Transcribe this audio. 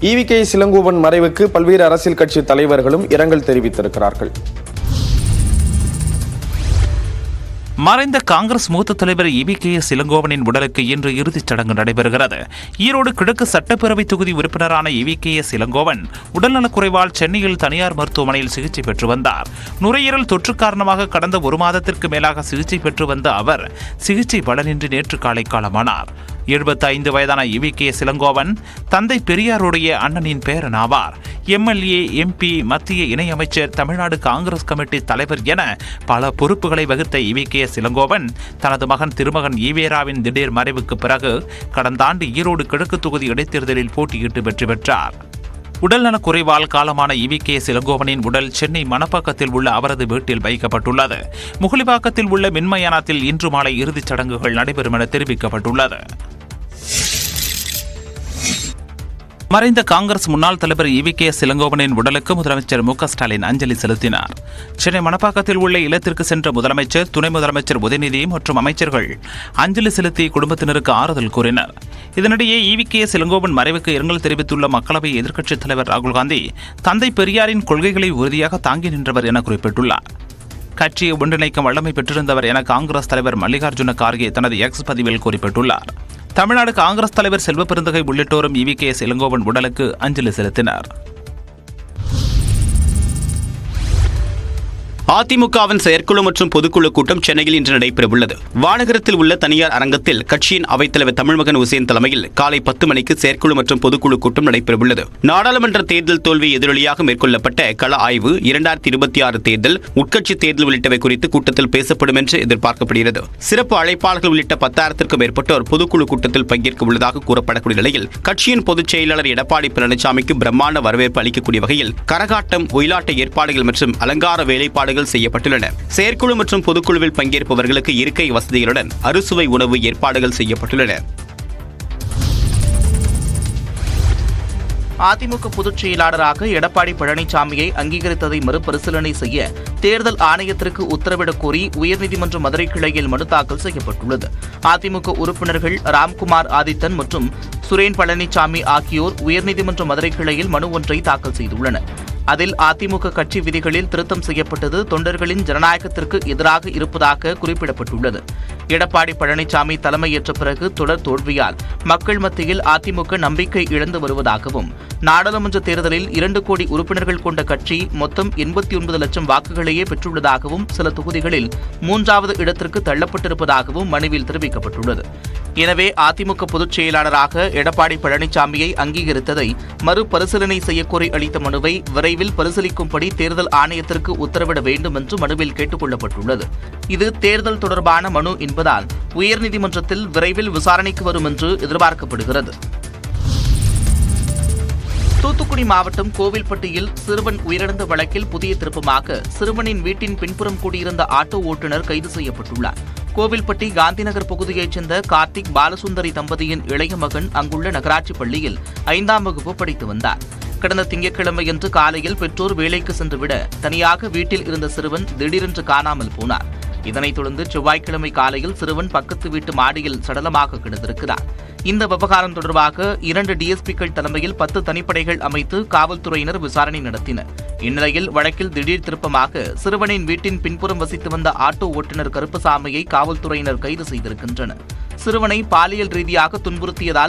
EVK சிலங்கோவன் மறைவுக்கு பல்வேறு அரசியல் கட்சி தலைவர்களும் இரங்கல் தெரிவித்திருக்கிறார்கள். மறைந்த காங்கிரஸ் மூத்த தலைவர் இவி கே எஸ் இளங்கோவனின் உடலுக்கு இன்று இறுதிச் சடங்கு நடைபெறுகிறது. ஈரோடு கிழக்கு சட்டப்பேரவை தொகுதி உறுப்பினரான E V K S Elangovan உடல்நலக்குறைவால் சென்னையில் தனியார் மருத்துவமனையில் சிகிச்சை பெற்று வந்தார். நுரையீரல் தொற்று காரணமாக கடந்த ஒரு மாதத்திற்கு மேலாக சிகிச்சை பெற்று வந்த அவர் சிகிச்சை பலனின்றி நேற்று காலை காலமானார். 75 வயதான இவி கே சிலங்கோவன் தந்தை பெரியாருடைய அண்ணனின் பேரன் ஆவார் எம்எல்ஏ எம்பி மத்திய இணையமைச்சர் தமிழ்நாடு காங்கிரஸ் கமிட்டி தலைவர் என பல பொறுப்புகளை வகித்த இவி கே சிலங்கோவன் தனது மகன் திருமகன் ஈவேராவின் திடீர் மறைவுக்கு பிறகு கடந்த ஆண்டு ஈரோடு கிழக்கு தொகுதி இடைத்தேர்தலில் போட்டியிட்டு வெற்றி பெற்றார். உடல்நலக் குறைவால் காலமான இவி கே சிலங்கோவனின் உடல் சென்னை மணப்பாக்கத்தில் உள்ள அவரது வீட்டில் வைக்கப்பட்டுள்ளது. முகலிவாக்கத்தில் உள்ள மின்மயானத்தில் இன்று மாலை இறுதிச் சடங்குகள் நடைபெறும் என தெரிவிக்கப்பட்டுள்ளது. மறைந்த காங்கிரஸ் முன்னாள் தலைவர் இவி கே இளங்கோவனின் உடலுக்கு முதலமைச்சர் மு ஸ்டாலின் அஞ்சலி செலுத்தினார். சென்னை மணப்பாக்கத்தில் உள்ள இல்லத்திற்கு சென்ற முதலமைச்சர் துணை முதலமைச்சர் உதயநிதி மற்றும் அமைச்சர்கள் அஞ்சலி செலுத்தி குடும்பத்தினருக்கு ஆறுதல் கூறினர். இதனிடையே இவி கே இளங்கோவன் மறைவுக்கு இரங்கல் தெரிவித்துள்ள மக்களவை எதிர்க்கட்சித் தலைவர் ராகுல் காந்தி தந்தை பெரியாரின் கொள்கைகளை உறுதியாக தாங்கி நின்றவர் என குறிப்பிட்டுள்ளார். கட்சியை ஒன்றிணைக்கும் வல்லமை பெற்றிருந்தவர் என காங்கிரஸ் தலைவர் மல்லிகார்ஜுன கார்கே தனது எக்ஸ் பதிவில் குறிப்பிட்டுள்ளார். தமிழ்நாடு காங்கிரஸ் தலைவர் செல்வ பெருந்தகை உள்ளிட்டோரும் இவி கே இளங்கோவன் உடலுக்கு அஞ்சலி செலுத்தினர். அதிமுகவின் செயற்குழு மற்றும் பொதுக்குழு கூட்டம் சென்னையில் இன்று நடைபெறவுள்ளது. வானகரத்தில் உள்ள தனியார் அரங்கத்தில் கட்சியின் அவைத்தலைவர் தமிழ்மகன் உசேன் தலைமையில் காலை பத்து மணிக்கு செயற்குழு மற்றும் பொதுக்குழு கூட்டம் நடைபெறவுள்ளது. நாடாளுமன்ற தேர்தல் தோல்வி எதிரொலியாக மேற்கொள்ளப்பட்ட கள ஆய்வு இரண்டாயிரத்தி இருபத்தி ஆறு தேர்தல் உட்கட்சி தேர்தல் உள்ளிட்டவை குறித்து கூட்டத்தில் பேசப்படும் என்று எதிர்பார்க்கப்படுகிறது. சிறப்பு அழைப்பாளர்கள் உள்ளிட்ட பத்தாயிரத்திற்கும் மேற்பட்டோர் பொதுக்குழு கூட்டத்தில் பங்கேற்க உள்ளதாக கூறப்படக்கூடிய நிலையில் கட்சியின் பொதுச் செயலாளர் எடப்பாடி பழனிசாமிக்கு பிரம்மாண்ட வரவேற்பு அளிக்கக்கூடிய வகையில் கரகாட்டம் ஒயிலாட்ட ஏற்பாடுகள் மற்றும் அலங்கார வேலைப்பாடுகள் ஏற்பாடுகள் செய்யப்பட்டுள்ளன. செயற்குழு மற்றும் பொதுக்குழுவில் பங்கேற்பவர்களுக்கு இருக்கை வசதிகளுடன் அறுசுவை உணவு ஏற்பாடுகள் செய்யப்பட்டுள்ளன. அதிமுக பொதுச் செயலாளராக எடப்பாடி பழனிசாமியை அங்கீகரித்ததை மறுபரிசீலனை செய்ய தேர்தல் ஆணையத்திற்கு உத்தரவிடக் கோரி உயர்நீதிமன்ற மதுரை கிளையில் மனு தாக்கல் செய்யப்பட்டுள்ளது. அதிமுக உறுப்பினர்கள் ராம்குமார் ஆதித்தன் மற்றும் சுரேன் பழனிசாமி ஆகியோர் உயர்நீதிமன்ற மதுரை கிளையில் மனு ஒன்றை தாக்கல் செய்துள்ளனர். அதில் அதிமுக கட்சி விதிகளில் திருத்தம் செய்யப்பட்டது தொண்டர்களின் ஜனநாயகத்திற்கு எதிராக இருப்பதாக குறிப்பிடப்பட்டுள்ளது. எடப்பாடி பழனிசாமி தலைமையேற்ற பிறகு தொடர் தோல்வியால் மக்கள் மத்தியில் அதிமுக நம்பிக்கை இழந்து வருவதாகவும் நாடாளுமன்ற தேர்தலில் இரண்டு கோடி உறுப்பினர்கள் கொண்ட கட்சி மொத்தம் எண்பத்தி ஒன்பது லட்சம் வாக்குகளையே பெற்றுள்ளதாகவும் சில தொகுதிகளில் மூன்றாவது இடத்திற்கு தள்ளப்பட்டிருப்பதாகவும் மனுவில் தெரிவிக்கப்பட்டுள்ளது. எனவே அதிமுக பொதுச் செயலாளராக எடப்பாடி பழனிசாமியை அங்கீகரித்ததை மறுபரிசீலனை செய்யக்கோரி அளித்த மனுவை விரைவில் பரிசீலிக்கும்படி தேர்தல் ஆணையத்திற்கு உத்தரவிட வேண்டும் என்று மனுவில் கேட்டுக் கொள்ளப்பட்டுள்ளது இது தேர்தல் தொடர்பான மனு என்பதால் உயர்நீதிமன்றத்தில் விரைவில் விசாரணைக்கு வரும் என்று எதிர்பார்க்கப்படுகிறது. தூத்துக்குடி மாவட்டம் கோவில்பட்டியில் சிறுவன் உயிரிழந்த வழக்கில் புதிய திருப்பமாக சிறுவனின் வீட்டின் பின்புறம் கூடியிருந்த ஆட்டோ ஓட்டுநர் கைது செய்யப்பட்டுள்ளார். கோவில்பட்டி காந்திநகர் பகுதியைச் சேர்ந்த கார்த்திக் பாலசுந்தரி தம்பதியின் இளைய மகன் அங்குள்ள நகராட்சி பள்ளியில் ஐந்தாம் வகுப்பு படித்து வந்தார். கடந்த திங்கட்கிழமையன்று காலையில் பெற்றோர் வேலைக்கு சென்றுவிட தனியாக வீட்டில் இருந்த சிறுவன் திடீரென்று காணாமல் போனார். இதனைத் தொடர்ந்து செவ்வாய்க்கிழமை காலையில் சிறுவன் பக்கத்து வீட்டு மாடியில் சடலமாக கிடந்திருக்கிறார். இந்த விவகாரம் தொடர்பாக இரண்டு டிஎஸ்பிக்கள் தலைமையில் பத்து தனிப்படைகள் அமைத்து காவல்துறையினர் விசாரணை நடத்தினர். இந்நிலையில் வழக்கில் திடீர் திருப்பமாக சிறுவனின் வீட்டின் பின்புறம் வசித்து வந்த ஆட்டோ ஓட்டுநர் கருப்பசாமியை காவல்துறையினர் கைது செய்திருக்கின்றனர். சிறுவனை பாலியல் ரீதியாக துன்புறுத்தியதால்